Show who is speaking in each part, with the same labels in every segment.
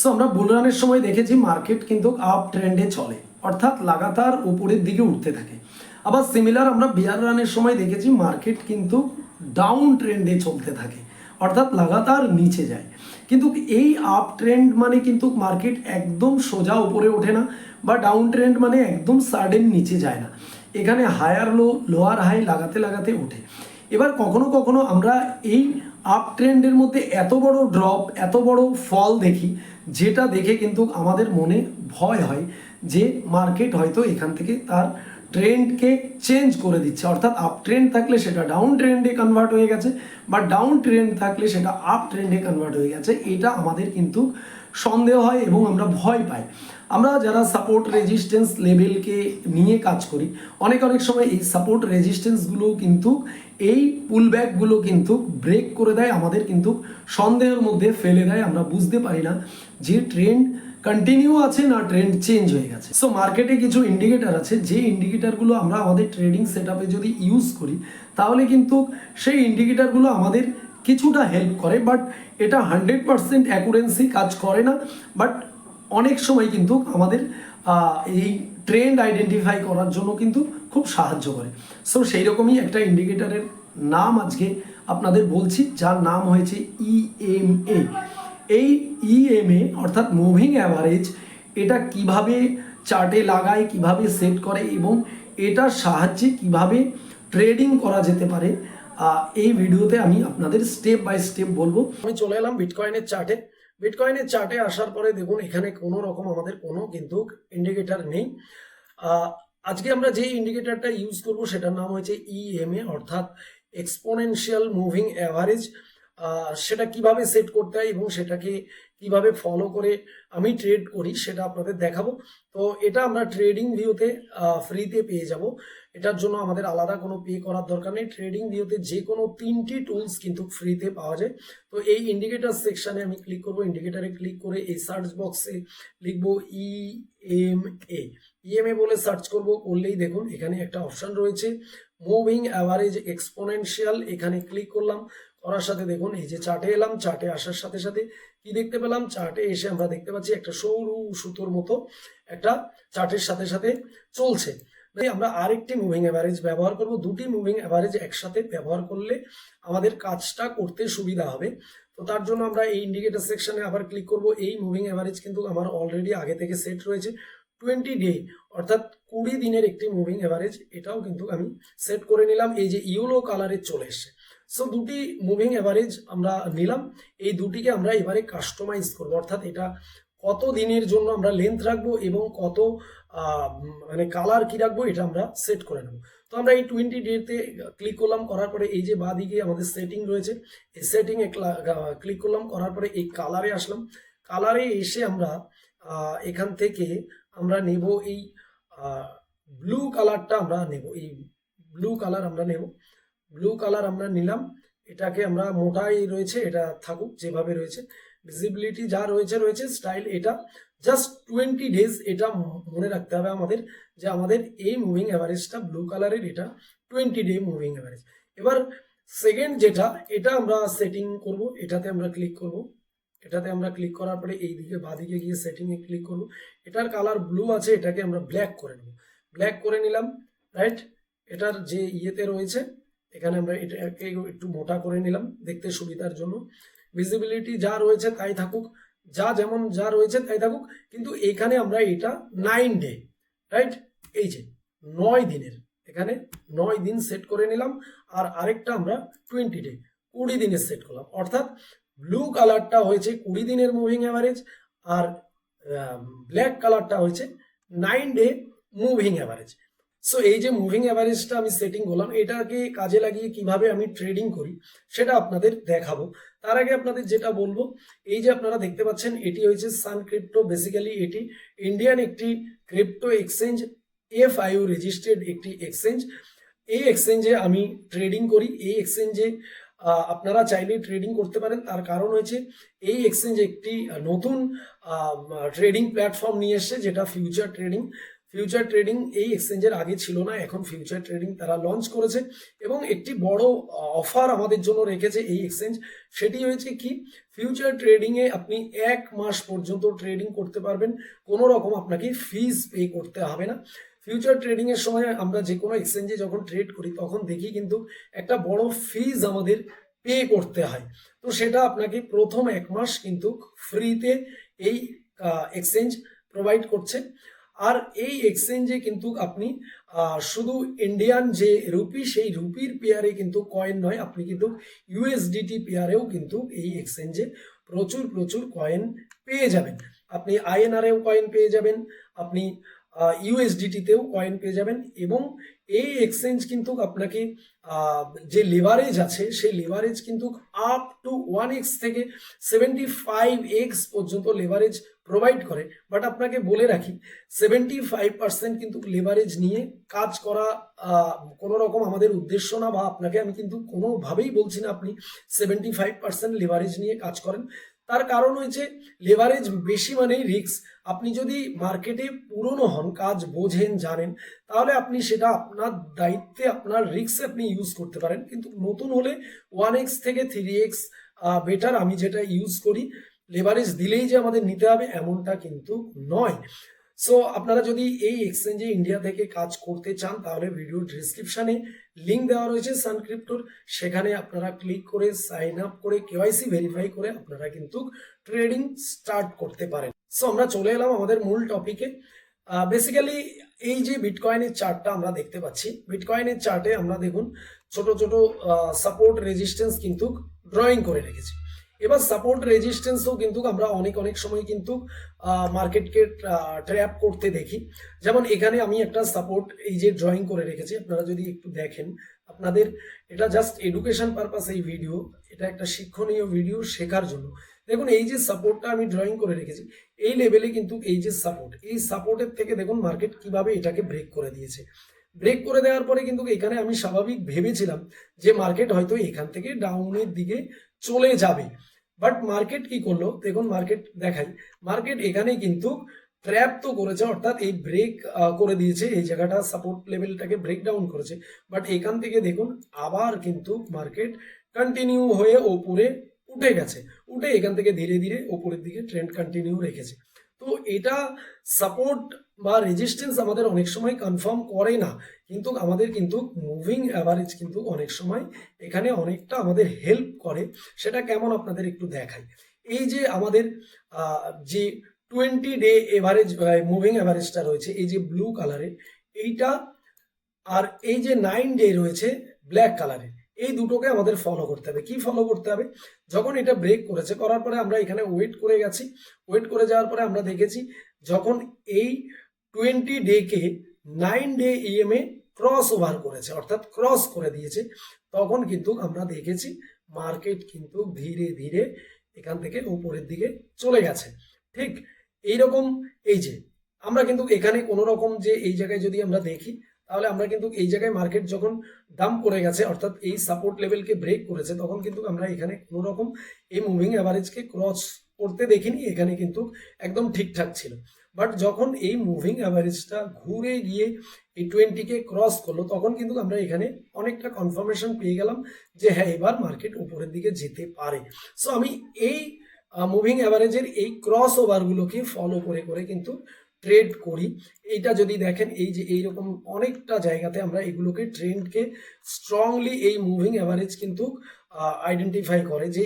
Speaker 1: So আমরা বুল রানের সময় দেখেছি মার্কেট কিন্তু আপ ট্রেন্ডে চলে, অর্থাৎ লাগাতার উপরের দিকে উঠতে থাকে। আবার সিমিলার আমরা বিয়ার রানের সময় দেখেছি মার্কেট কিন্তু ডাউন ট্রেন্ডে চলতে থাকে, অর্থাৎ লাগাতার নিচে যায়। কিন্তু এই আপ ট্রেন্ড মানে কিন্তু মার্কেট একদম সোজা উপরে ওঠে না, বা ডাউন ট্রেন্ড মানে একদম সাডেন নিচে যায় না। এখানে হায়ার লো লোয়ার হাই লাগাতে লাগাতে ওঠে। এবার কখনো কখনো আমরা এই আপ ট্রেন্ডের মধ্যে এত বড় ড্রপ এত বড় ফল দেখি যেটা দেখে কিন্তু আমাদের মনে ভয় হয় যে মার্কেট হয়তো এখান থেকে তার ট্রেন্ডকে চেঞ্জ করে দিচ্ছে। অর্থাৎ আপ ট্রেন্ড থাকলে সেটা ডাউন ট্রেন্ডে কনভার্ট হয়ে গেছে, বা ডাউন ট্রেন্ড থাকলে সেটা আপ ট্রেন্ডে কনভার্ট হয়ে গেছে। এটা আমাদের কিন্তু সন্দেহ হয় এবং আমরা ভয় পাই। আমরা যারা সাপোর্ট রেজিস্ট্যান্স লেভেলকে নিয়ে কাজ করি, অনেক অনেক সময় এই সাপোর্ট রেজিস্ট্যান্সগুলো কিন্তু, এই পুলব্যাকগুলো কিন্তু ব্রেক করে দেয়, আমাদের কিন্তু সন্দেহের মধ্যে ফেলে দেয়, আমরা বুঝতে পারি না যে ট্রেন্ড কন্টিনিউ আছে না ট্রেন্ড চেঞ্জ হয়ে গেছে। সো মার্কেটে কিছু ইন্ডিকেটার আছে, যে ইন্ডিকেটারগুলো আমরা আমাদের ট্রেডিং সেট যদি ইউজ করি, তাহলে কিন্তু সেই ইন্ডিকেটারগুলো আমাদের কিছুটা হেল্প করে বাট এটা হান্ড্রেড পারসেন্ট অ্যাকুরেন্সি কাজ করে না। বাট অনেক সময় কিন্তু আমাদের এই ট্রেন্ড আইডেন্টিফাই করার জন্য কিন্তু খুব সাহায্য করে। সো সেই রকমই একটা ইন্ডিকেটারের নাম আজকে আপনাদের বলছি, যার নাম হয়েছে E ইএমএ এই ইএমএ অর্থাৎ মুভিং অ্যাভারেজ এটা কীভাবে চার্টে লাগায়, কীভাবে সেট করে, এবং এটার সাহায্যে কীভাবে ট্রেডিং করা যেতে পারে এই ভিডিওতে আমি আপনাদের স্টেপ বাই স্টেপ বলব। আমি চলে এলাম বিটকয়েনের চার্টে বিটকয়েনের চার্টে আসার পরে দেখুন, এখানে কোনো রকম আমাদের কোনো কিন্তু ইন্ডিকেটার নেই। আজকে আমরা যে ইন্ডিকেটারটা ইউজ করব, সেটার নাম হয়েছে ইএমএ অর্থাৎ এক্সপোনেনশিয়াল মুভিং অ্যাভারেজ সেটা কীভাবে সেট করতে হয় এবং সেটাকে কীভাবে ফলো করে আমি ট্রেড করি, সেটা আপনাদের দেখাবো। তো এটা আমরা ট্রেডিং ভিউতে ফ্রিতে পেয়ে যাব। এটার জন্য আমাদের আলাদা কোনো পে করার দরকার নেই। ট্রেডিং ভিউতে যে কোনো তিনটি টুলস কিন্তু ফ্রিতে পাওয়া যায়। তো এই ইন্ডিকেটার সেকশানে আমি ক্লিক করব। ইন্ডিকেটারে ক্লিক করে এই সার্চ বক্সে লিখব ই এম এ ইএমএ বলে সার্চ করব। করলেই দেখুন, এখানে একটা অপশন রয়েছে। মুভিং অ্যাভারেজ এক্সপোনেনশিয়াল এখানে ক্লিক করলাম। করার সাথে দেখুন, এই যে চার্টে এলাম চার্টে আসার সাথে সাথে কি দেখতে পেলাম? চার্টে এসে আমরা দেখতে পাচ্ছি একটা সরু সুতোর মতো একটা চার্টের সাথে সাথে চলছে। আমরা আরেকটি মুভিং অ্যাভারেজ ব্যবহার করব। দুটি মুভিং অ্যাভারেজ একসাথে ব্যবহার করলে আমাদের কাজটা করতে সুবিধা হবে। তো তার জন্য আমরা এই ইন্ডিকেটার সেকশনে আবার ক্লিক করব। এই মুভিং অ্যাভারেজ কিন্তু আমার অলরেডি আগে থেকে সেট রয়েছে। টোয়েন্টি ডে অর্থাৎ কুড়ি দিনের একটি মুভিং অ্যাভারেজ এটাও কিন্তু আমি সেট করে নিলাম। এই যে ইউলো কালারে চলে এসছে। সো দুটি মুভিং অ্যাভারেজ আমরা নিলাম। এই দুটিকে আমরা এবারে কাস্টমাইজ করব। অর্থাৎ এটা কত দিনের জন্য আমরা লেন্থ রাখব এবং কত মানে কালার কি রাখব এটা আমরা সেট করে নেব। তো আমরা এই টোয়েন্টি ডেতে ক্লিক করলাম, করার পরে এই যে বাদিকে আমাদের সেটিং রয়েছে, এই সেটিংয়ে ক্লিক করলাম, করার পরে এই কালারে আসলাম। কালারে এসে আমরা এখান থেকে আমরা নেব এই ব্লু কালারটা আমরা নেব। এই ব্লু কালার আমরা নেব। ব্লু কালার আমরা নিলাম। এটাকে আমরা মোটাই রয়েছে, এটা থাকুক, যেভাবে রয়েছে। ভিজিবিলিটি যা রয়েছে রয়েছে স্টাইল এটা। জাস্ট টোয়েন্টি ডেজ এটা মনে রাখতে হবে আমাদের যে আমাদের এই মুভিং অ্যাভারেজটা ব্লু কালারের এটা টোয়েন্টি ডে মুভিং অ্যাভারেজ এবার সেকেন্ড যেটা, এটা আমরা সেটিং করব, এটাতে আমরা ক্লিক করব। এটাতে আমরা ক্লিক করার পরে এই দিকে বাদিকে গিয়ে সেটিংয়ে ক্লিক করব। এটার কালার ব্লু আছে, এটাকে আমরা ব্ল্যাক করে নেব। ব্ল্যাক করে নিলাম রাইট এটার যে ইয়েতে রয়েছে এখানে আমরা এটাকে একটু মোটা করে নিলাম, দেখতে সুবিধার জন্য। ভিজিবিলিটি যা রয়েছে তাই থাকুক, যা যেমন যা রয়েছে তাই থাকুক, কিন্তু এখানে আমরা এটা নাইন ডে রাইট এই যে, নয় দিনের, এখানে নয় দিন সেট করে নিলাম, আর আরেকটা আমরা টোয়েন্টি ডে কুড়ি দিনের সেট করলাম। অর্থাৎ ব্লু কালারটা হয়েছে কুড়ি দিনের মুভিং অ্যাভারেজ আর ব্ল্যাক কালারটা হয়েছে nine day moving average so এই যে মুভিং অ্যাভারেজটা আমি সেটিং করলাম, এটাকে কাজে লাগিয়ে কীভাবে আমি ট্রেডিং করি, সেটা আপনাদের দেখাবো। তার আগে আপনাদের যেটা বলব, এই যে আপনারা দেখতে পাচ্ছেন, এটি হয়েছে সান ক্রিপ্টো বেসিক্যালি এটি ইন্ডিয়ান একটি crypto exchange F IU registered একটি এক্সচেঞ্জ এই এক্সচেঞ্জে আমি ট্রেডিং করি, এই এক্সচেঞ্জে আপনারা চাইলে ট্রেডিং করতে পারেন। তার কারণ হয়েছে, এই এক্সচেঞ্জ একটি নতুন ট্রেডিং প্ল্যাটফর্ম নিয়ে এসছে, যেটা ফিউচার ট্রেডিং ফিউচার ট্রেডিং এই এক্সচেঞ্জের আগে ছিল না, এখন ফিউচার ট্রেডিং তারা লঞ্চ করেছে এবং একটি বড় অফার আমাদের জন্য রেখেছে এই এক্সচেঞ্জ সেটি হয়েছে কি? ফিউচার ট্রেডিংয়ে আপনি এক মাস পর্যন্ত ট্রেডিং করতে পারবেন, কোনো রকম আপনাকে ফিজ পে করতে হবে না। ফিউচার ট্রেডিং এর সময় আমরা যে কোনো এক্সচেঞ্জে যখন ট্রেড করি, তখন দেখি কিন্তু একটা বড় ফিজ আমাদের পে করতে হয়। তো সেটা আপনাকে প্রথম এক মাস কিন্তু ফ্রিতে এই এক্সচেঞ্জ প্রোভাইড করছে। আর এই এক্সচেঞ্জে কিন্তু আপনি শুধু ইন্ডিয়ান যে রুপি সেই রুপির পেয়ারে কিন্তু কয়েন নয়, আপনি কিন্তু ইউএসডিটি পেয়ারেও কিন্তু এই এক্সচেঞ্জে প্রচুর প্রচুর কয়েন পেয়ে যাবেন। আপনি আইএনআরেও কয়েন পেয়ে যাবেন, আপনি ইউএসডিটিতেও কয়েন পেয়ে যাবেন এবং এই এক্সচেঞ্জ কিন্তু আপনাকে যে লেভারেজ আছে, সেই লেভারেজ কিন্তু আপ টু ওয়ান এক্স থেকে সেভেন্টি ফাইভ এক্স পর্যন্ত লেভারেজ প্রোভাইড করে। বাট আপনাকে বলে রাখি সেভেন্টি ফাইভ পার্সেন্ট কিন্তু লেভারেজ নিয়ে কাজ করা কোনো রকম আমাদের উদ্দেশ্য না বা আপনাকে আমি কিন্তু কোনোভাবেই বলছি না আপনি সেভেন্টি ফাইভ পার্সেন্ট লেভারেজ নিয়ে কাজ করেন। তার কারণ হয়েছে লেভারেজ বেশি মানেই রিস্ক আপনি যদি মার্কেটে পুরনো হন কাজ বোঝেন, জানেন, তাহলে আপনি সেটা আপনার দায়িত্বে, আপনার রিস্কে আপনি ইউজ করতে পারেন। কিন্তু নতুন হলে ওয়ান এক্স থেকে থ্রি এক্স বেটার আমি যেটা ইউজ করি লেভারেজ দিলেই যে আমাদের নিতে হবে এমনটা কিন্তু নয়। সো আপনারা যদি এই এক্সচেঞ্জে ইন্ডিয়া থেকে কাজ করতে চান, তাহলে ভিডিও ডিসক্রিপশনে লিঙ্ক দেওয়া রয়েছে সানক্রিপ্টোর সেখানে আপনারা ক্লিক করে সাইন আপ করে কেওয়াইসি ভেরিফাই করে আপনারা কিন্তু ট্রেডিং স্টার্ট করতে পারেন। সো আমরা চলে এলাম আমাদের মূল টপিকে বেসিক্যালি এই যে বিটকয়েনের চার্টটা আমরা দেখতে পাচ্ছি বিটকয়েনের চার্টে আমরা দেখুন ছোট ছোট সাপোর্ট রেজিস্ট্যান্স কিন্তু ড্রয়িং করে রেখেছি। এবার সাপোর্ট রেজিস্ট্যান্সও কিন্তু আমরা অনেক অনেক সময় কিন্তু মার্কেটকে ট্র্যাপ করতে দেখি। যেমন এখানে আমি একটা সাপোর্ট এই যে ড্রয়িং করে রেখেছি, আপনারা যদি একটু দেখেন, আপনাদের এটা জাস্ট এডুকেশন পারপাস এই ভিডিও এটা একটা শিক্ষণীয় ভিডিও শেখার জন্য। দেখুন, এই যে সাপোর্টটা আমি ড্রয়িং করে রেখেছি, এই লেভেলে কিন্তু এই যে সাপোর্ট এই সাপোর্টের থেকে দেখুন মার্কেট কীভাবে এটাকে ব্রেক করে দিয়েছে। ব্রেক করে দেওয়ার পরে কিন্তু এখানে আমি স্বাভাবিক ভেবেছিলাম যে মার্কেট হয়তো এখান থেকে ডাউনের দিকে চলে যাবে। বাট মার্কেট কি করল? দেখুন মার্কেট দেখাই। মার্কেট এখানে কিন্তু ট্র্যাপ তো করেছে, অর্থাৎ এই ব্রেক করে দিয়েছে, এই জায়গাটা সাপোর্ট লেভেলটাকে ব্রেক ডাউন করেছে। বাট এখান থেকে দেখুন, আবার কিন্তু মার্কেট কন্টিনিউ হয়ে ওপরে উঠে গেছে। উঠে এখান থেকে ধীরে ধীরে ওপরের দিকে ট্রেন্ড কন্টিনিউ রেখেছে। তো এটা সাপোর্ট বা রেজিস্ট্যান্স আমাদের অনেক সময় কনফার্ম করে না। কিন্তু আমাদের কিন্তু মুভিং অ্যাভারেজ কিন্তু অনেক সময় এখানে অনেকটা আমাদের হেল্প করে। সেটা কেমন আপনাদের একটু দেখাই। এই যে আমাদের যে টোয়েন্টি ডে এভারেজ মুভিং অ্যাভারেজটা রয়েছে, এই যে ব্লু কালারের এইটা আর এই যে নাইন ডে রয়েছে ব্ল্যাক কালারের এই দুটোকে আমাদের ফলো করতে হবে। কি ফলো করতে হবে? যখন এটা ব্রেক করেছে, করার পরে আমরা এখানে ওয়েট করে গেছি। ওয়েট করে যাওয়ার পরে আমরা দেখেছি যখন এই টোয়েন্টি ডেকে nine day EMA cross over করেছে, অর্থাৎ ক্রস করে দিয়েছে, তখন কিন্তু আমরা দেখেছি মার্কেট কিন্তু ধীরে ধীরে এখান থেকে উপরের দিকে চলে গেছে। ঠিক এইরকম এই যে, আমরা কিন্তু এখানে কোনো রকম যে এই জায়গায় যদি আমরা দেখি তাহলে আমরা কিন্তু এই জায়গায় মার্কেট যখন দাম করে গেছে, অর্থাৎ এই সাপোর্ট লেভেলকে ব্রেক করেছে, তখন কিন্তু আমরা এখানে কোনো রকম এই মুভিং অ্যাভারেজকে ক্রস করতে দেখিনি, এখানে কিন্তু একদম ঠিকঠাক ছিল। বাট যখন এই মুভিং অ্যাভারেজটা ঘুরে গিয়ে এই টোয়েন্টিকে ক্রস করল, তখন কিন্তু আমরা এখানে অনেকটা কনফার্মেশন পেয়ে গেলাম যে হ্যাঁ এবার মার্কেট উপরের দিকে যেতে পারে। সো আমি এই মুভিং অ্যাভারেজের এই ক্রস ওভারগুলোকে ফলো করে করে কিন্তু ট্রেড করি। এইটা যদি দেখেন, এই যে এইরকম অনেকটা জায়গাতে আমরা এগুলোকে ট্রেন্ডকে স্ট্রংলি এই মুভিং অ্যাভারেজ কিন্তু আইডেন্টিফাই করে যে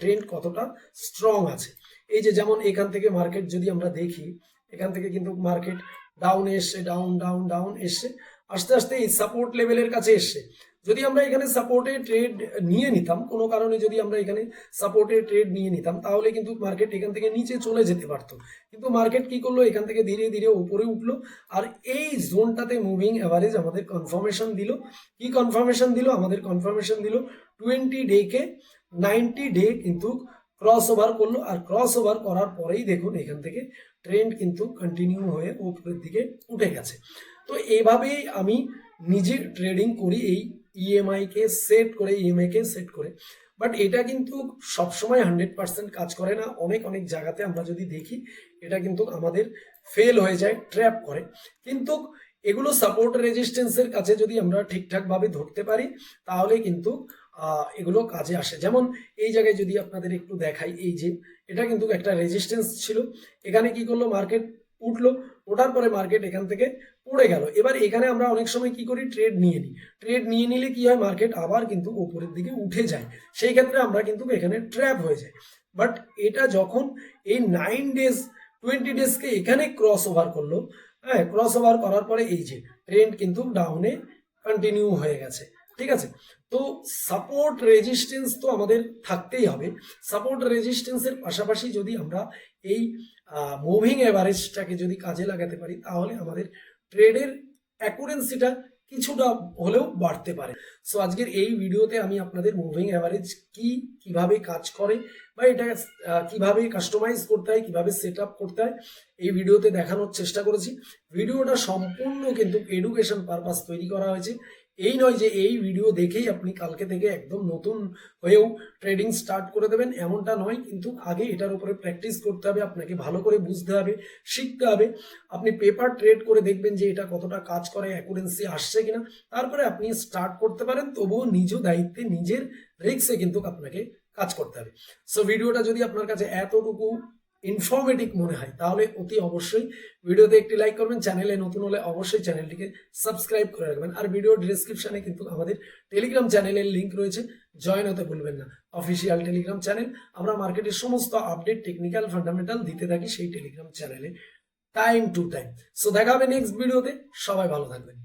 Speaker 1: ট্রেন্ড কতটা স্ট্রং আছে। এই যে যেমন এখান থেকে মার্কেট যদি আমরা দেখি, এখান থেকে কিন্তু মার্কেট ডাউন এসছে ডাউন ডাউন ডাউন এসছে, আস্তে আস্তে এই সাপোর্ট লেভেলের কাছে এসছে। যদি আমরা এখানে সাপোর্টে ট্রেড নিয়ে নিতাম, কোনো কারণে যদি আমরা এখানে সাপোর্টে ট্রেড নিয়ে নিতাম, তাহলে কিন্তু মার্কেট এখান থেকে নিচে চলে যেতে পারতো। কিন্তু মার্কেট কি করল? এখান থেকে ধীরে ধীরে উপরে উঠল। আর এই জোনটাতে মুভিং অ্যাভারেজ আমাদের কনফার্মেশন দিল। কি কনফার্মেশন দিল? আমাদের কনফার্মেশন দিল টোয়েন্টি ডেকে নাইনটি ডে কিন্তু ক্রস ওভার করল। আর ক্রস ওভার করার পরেই দেখুন এখান থেকে ট্রেন্ড কিন্তু কন্টিনিউ হয়ে উপরের দিকে উঠে গেছে। তো এইভাবেই আমি নিজে ট্রেডিং করি এই ইএমআই কে সেট করে ইএমআই কে সেট করে। বাট এটা কিন্তু সবসময় হান্ড্রেড পার্সেন্ট কাজ করে না। অনেক অনেক জায়গাতে আমরা যদি দেখি, এটা কিন্তু আমাদের ফেল হয়ে যায় ট্র্যাপ করে। কিন্তু এগুলো সাপোর্ট রেজিস্ট্যান্সের কাছে যদি আমরা ঠিকঠাকভাবে ধরতে পারি, তাহলে কিন্তু এগুলো কাজে আসে। যেমন এই জায়গায় যদি আপনাদের একটু দেখাই, এই যে, এটা কিন্তু একটা রেজিস্ট্যান্স ছিল। এখানে কি করল? মার্কেট উঠল। ওঠার পরে মার্কেট এখান থেকে পড়ে গেল। এবার এখানে আমরা অনেক সময় কি করি? ট্রেড নিয়ে নিই। ট্রেড নিয়ে নিলে কি হয়? মার্কেট আবার কিন্তু উপরের দিকে উঠে যায়। সেই ক্ষেত্রে আমরা কিন্তু এখানে ট্র্যাপ হয়ে যাই। বাট এটা যখন এই নাইন ডেজ টোয়েন্টি ডেজকে এখানে ক্রস ওভার করল হ্যাঁ ক্রস ওভার করার পরে এই যে ট্রেন্ড কিন্তু ডাউনে কন্টিনিউ হয়ে গেছে। ঠিক আছে? তো সাপোর্ট রেজিস্ট্যান্স তো আমাদের থাকতেই হবে। সাপোর্ট রেজিস্ট্যান্সের পাশাপাশি যদি আমরা এই মুভিং অ্যাভারেজটাকে যদি কাজে লাগাতে পারি, তাহলে আমাদের ট্রেডের অ্যাকুরেন্সিটা কিছুটা হলেও বাড়তে পারে। সো আজকের এই ভিডিওতে আমি আপনাদের মুভিং অ্যাভারেজ কি, কীভাবে কাজ করে, বা এটা কীভাবে কাস্টমাইজ করতে হয়, কীভাবে সেট আপ করতে হয়, এই ভিডিওতে দেখানোর চেষ্টা করেছি। ভিডিওটা সম্পূর্ণ কিন্তু এডুকেশন পারপাস তৈরি করা হয়েছে। এই নয় যে এই ভিডিও দেখেই আপনি কালকে থেকে একদম নতুন হয়েও ট্রেডিং স্টার্ট করে দেবেন, এমনটা নয়। কিন্তু আগে এটার উপরে প্র্যাকটিস করতে হবে, আপনাকে ভালো করে বুঝতে হবে, শিখতে হবে। আপনি পেপার ট্রেড করে দেখবেন যে এটা কতটা কাজ করে অ্যাকুরেন্সি আসছে কিনা। তারপরে আপনি স্টার্ট করতে পারেন, তবুও নিজ দায়িত্বে, নিজের রিক্সে কিন্তু আপনাকে কাজ করতে হবে। সো ভিডিওটা যদি আপনার কাছে এতটুকু ইনফরমেটিভ মনে হয়, তাহলে অতি অবশ্যই ভিডিওতে একটি লাইক করবেন চ্যানেলে নতুন হলে অবশ্যই চ্যানেলটিকে সাবস্ক্রাইব করে রাখবেন। আর ভিডিওর ডিসক্রিপশনে কিন্তু আমাদের টেলিগ্রাম চ্যানেলের লিংক রয়েছে জয়েন হতে ভুলবেন না। অফিসিয়াল টেলিগ্রাম চ্যানেল আমরা মার্কেটের সমস্ত আপডেট টেকনিক্যাল ফান্ডামেন্টাল দিতে থাকি সেই টেলিগ্রাম চ্যানেলে টাইম টু টাইম সো দেখা হবে নেক্সট ভিডিওতে সবাই ভালো থাকবেন।